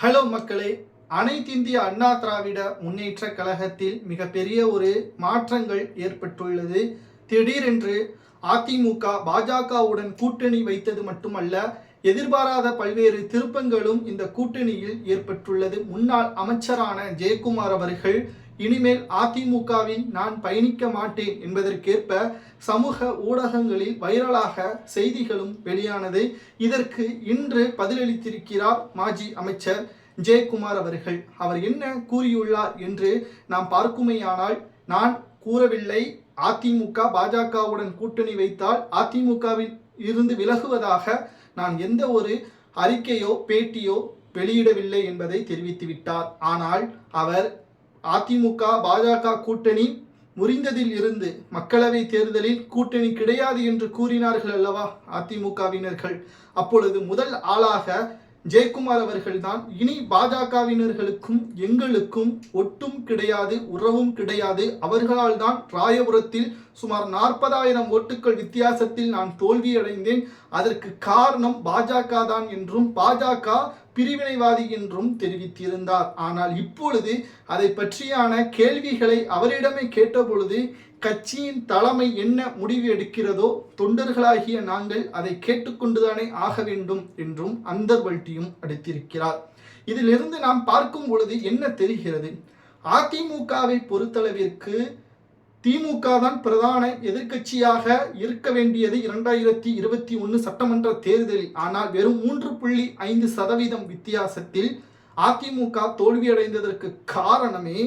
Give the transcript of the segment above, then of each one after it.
Hello மக்களே அனைத்திந்திய அண்ணா திராவிட முன்னேற்ற கழகத்தில் மிகப்பெரிய ஒரு மாற்றங்கள் ஏற்பட்டுள்ளது. திடீரென்று அதிமுக பாஜகவுடன் கூட்டணி வைத்தது மட்டுமல்ல எதிர்பாராத பல்வேறு திருப்பங்களும் இந்த கூட்டணியில் ஏற்பட்டுள்ளது. முன்னாள் அமைச்சரான ஜெயக்குமார் அவர்கள் இனிமேல் அதிமுகவில் நான் பயணிக்க மாட்டேன் என்பதற்கேற்ப சமூக ஊடகங்களில் வைரலாக செய்திகளும் வெளியானது. இதற்கு இன்று பதிலளித்திருக்கிறார் மாஜி அமைச்சர் ஜெயக்குமார் அவர்கள். அவர் என்ன கூறியுள்ளார் என்று நாம் பார்க்குமேயானால் நான் கூறவில்லை. அதிமுக பாஜகவுடன் கூட்டணி வைத்தால் அதிமுகவில் இருந்து விலகுவதாக நான் எந்த ஒரு அறிக்கையோ பேட்டியோ வெளியிடவில்லை என்பதை தெரிவித்து விட்டார் ஆனால் அவர் அதிமுக பாஜக கூட்டணி முறிந்ததில் இருந்து மக்களவை தேர்தலில் கூட்டணி கிடையாது என்று கூறினார்கள் அல்லவா அதிமுகவினர்கள்? அப்பொழுது முதல் ஆளாக ஜெயக்குமார் அவர்கள்தான். இனி பாஜகவினர்களுக்கும் எங்களுக்கும் ஒட்டும் கிடையாது உறவும் கிடையாது. அவர்களால் தான் ராயபுரத்தில் சுமார் நாற்பதாயிரம் ஓட்டுகள் வித்தியாசத்தில் நான் தோல்வியடைந்தேன். அதற்கு காரணம் பாஜக தான் என்றும் பாஜக பிரிவினைவாதி என்றும் தெரிவித்திருந்தார். ஆனால் இப்பொழுது அதை பற்றியான கேள்விகளை அவரிடமே கேட்டபொழுது கட்சியின் தலைமை என்ன முடிவு எடுக்கிறதோ தொண்டர்களாகிய நாங்கள் அதை கேட்டுக்கொண்டுதானே ஆக வேண்டும் என்றும் அந்தர்வல்ட்டியும் அடித்திருக்கிறார் இதிலிருந்து நாம் பார்க்கும் பொழுது என்ன தெரிகிறது? அதிமுகவை பொறுத்தளவிற்கு திமுக தான் பிரதான எதிர்க்கட்சியாக இருக்க வேண்டியது இரண்டாயிரத்தி இருபத்தி ஒன்று சட்டமன்ற தேர்தலில். ஆனால் வெறும் மூன்று புள்ளி ஐந்து சதவீதம் வித்தியாசத்தில் அதிமுக தோல்வியடைந்ததற்கு காரணமே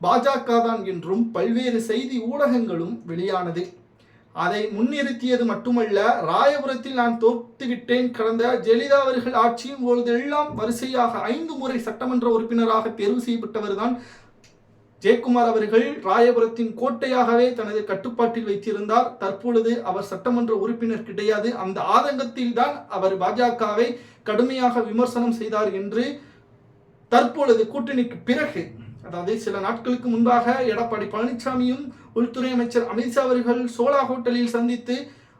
பாஜக தான் என்றும் பல்வேறு செய்தி ஊடகங்களும் வெளியானது. அதை முன்னிறுத்தியது மட்டுமல்ல ராயபுரத்தில் நான் தோற்றுவிட்டேன். கடந்த ஜெயலலிதா அவர்கள் ஆட்சியின் பொழுதெல்லாம் வரிசையாக ஐந்து முறை சட்டமன்ற உறுப்பினராக தேர்வு செய்யப்பட்டவர் தான் ஜெயக்குமார் அவர்கள். ராயபுரத்தின் கோட்டையாகவே தனது கட்டுப்பாட்டில் வைத்திருந்தார். தற்பொழுது அவர் சட்டமன்ற உறுப்பினர் கிடையாது. அந்த ஆதங்கத்தில் தான் அவர் பாஜகவை கடுமையாக விமர்சனம் செய்தார் என்று தற்பொழுது கூட்டணிக்கு பிறகு அதாவது சில நாட்களுக்கு முன்பாக எடப்பாடி பழனிசாமியும் உள்துறை அமைச்சர் அமித்ஷா அவர்கள் சோலா ஹோட்டலில் சந்தித்து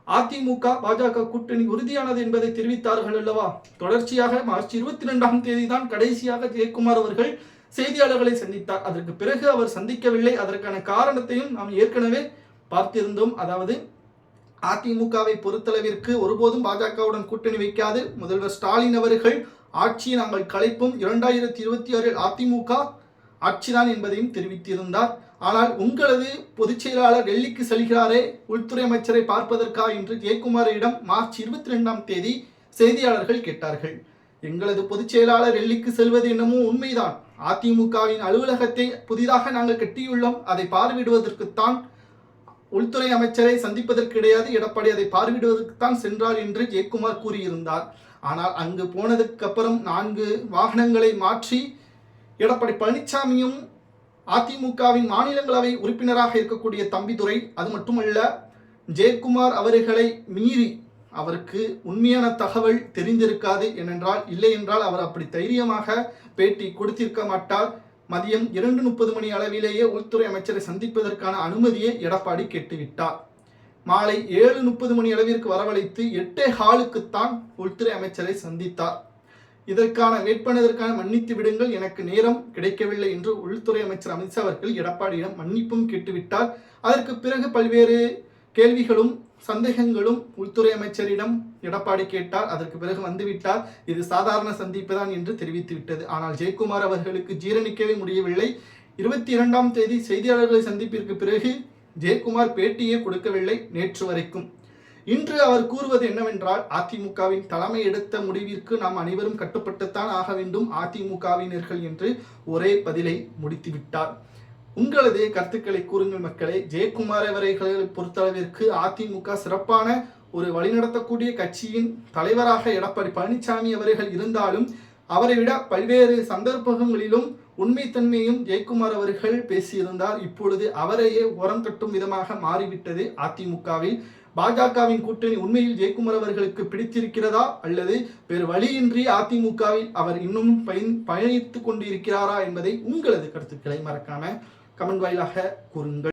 அதிமுக பாஜக கூட்டணி உறுதியானது என்பதை தெரிவித்தார்கள் அல்லவா? தொடர்ச்சியாக மார்ச் இருபத்தி ரெண்டாம் தேதி தான் கடைசியாக ஜெயக்குமார் அவர்கள் செய்தியாளர்களை சந்தித்தார். அதற்கு பிறகு அவர் சந்திக்கவில்லை. அதற்கான காரணத்தையும் நாம் ஏற்கனவே பார்த்திருந்தோம். அதாவது அதிமுகவை பொறுத்தளவிற்கு ஒருபோதும் பாஜகவுடன் கூட்டணி வைக்காது. முதல்வர் ஸ்டாலின் அவர்கள் ஆட்சியை நாங்கள் கலைப்போம். இரண்டாயிரத்தி இருபத்தி ஆறில் அதிமுக ஆட்சிதான் என்பதையும் தெரிவித்திருந்தார். ஆனால் உங்களது பொதுச் செயலாளர் டெல்லிக்கு செல்கிறாரே உள்துறை அமைச்சரை பார்ப்பதற்கா என்று ஜெயக்குமாரிடம் மார்ச் இருபத்தி ரெண்டாம் தேதி செய்தியாளர்கள் கேட்டார்கள். எங்களது பொதுச் செயலாளர் டெல்லிக்கு செல்வது என்னமோ உண்மைதான். அதிமுகவின் அலுவலகத்தை புதிதாக நாங்கள் கட்டியுள்ளோம் அதை பார்வையிடுவதற்குத்தான் உள்துறை அமைச்சரை சந்திப்பதற்கு கிடையாது எடப்பாடி அதை பார்வையிடுவதற்குத்தான் சென்றார் என்று ஜெயக்குமார் கூறியிருந்தார். ஆனால் அங்கு போனதுக்கு அப்புறம் நான்கு வாகனங்களை மாற்றி எடப்பாடி பழனிசாமியும் அதிமுகவின் மாநிலங்களவை உறுப்பினராக இருக்கக்கூடிய தம்பிதுரை அது மட்டுமல்ல ஜெயக்குமார் அவர்களை மீறி அவருக்கு உண்மையான தகவல் தெரிந்திருக்காது ஏனென்றால் இல்லை என்றால் அவர் அப்படி தைரியமாக பேட்டி கொடுத்திருக்க மாட்டார். மதியம் இரண்டு முப்பது மணி அளவிலேயே உள்துறை அமைச்சரை சந்திப்பதற்கான அனுமதியை எடப்பாடி கேட்டுவிட்டார். மாலை ஏழு முப்பது மணி அளவிற்கு வரவழைத்து எட்டே ஹாலுக்குத்தான் உள்துறை அமைச்சரை சந்தித்தார். இதற்கான வேட்பாளருக்கான மன்னித்து விடுங்கள். எனக்கு நேரம் கிடைக்கவில்லை என்று உள்துறை அமைச்சர் அமித்ஷா அவர்கள் எடப்பாடியிடம் மன்னிப்பும் கேட்டுவிட்டார். அதற்கு பிறகு பல்வேறு கேள்விகளும் சந்தேகங்களும் உள்துறை அமைச்சரிடம் எடப்பாடி கேட்டார். அதற்கு பிறகு வந்துவிட்டார். இது சாதாரண சந்திப்பு தான் என்று தெரிவித்து விட்டது ஆனால் ஜெயக்குமார் அவர்களுக்கு ஜீரணிக்கவே முடியவில்லை. இருபத்தி இரண்டாம் தேதி செய்தியாளர்களை சந்திப்பிற்கு பிறகு ஜெயக்குமார் பேட்டியே கொடுக்கவில்லை நேற்று வரைக்கும். இன்று அவர் கூறுவது என்னவென்றால் அதிமுகவின் தலைமை எடுத்த முடிவிற்கு நாம் அனைவரும் கட்டுப்பட்டுத்தான் ஆக வேண்டும் அதிமுகவினர்கள் என்று ஒரே பதிலை முடித்துவிட்டார். உங்களது கருத்துக்களை கூறுங்கள் மக்களே. ஜெயக்குமார் அவர்களை பொறுத்தளவிற்கு அதிமுக சிறப்பான ஒரு வழிநடத்தக்கூடிய கட்சியின் தலைவராக எடப்பாடி பழனிசாமி அவர்கள் இருந்தாலும் அவரை விட பல்வேறு சந்தர்ப்பங்களிலும் உண்மைத்தன்மையும் ஜெயக்குமார் அவர்கள் பேசியிருந்தார். இப்பொழுது அவரையே உரம் கட்டும் விதமாக மாறிவிட்டது அதிமுகவில். பாஜகவின் கூட்டணி உண்மையில் ஜெயக்குமார் அவர்களுக்கு பிடித்திருக்கிறதா அல்லது வேறு வழியின்றி அதிமுகவில் அவர் இன்னும் பயன் பயணித்துக் கொண்டிருக்கிறாரா என்பதை உங்களது கருத்துக்களை மறக்காம கமெண்ட் வாயிலாக கூறுங்கள்.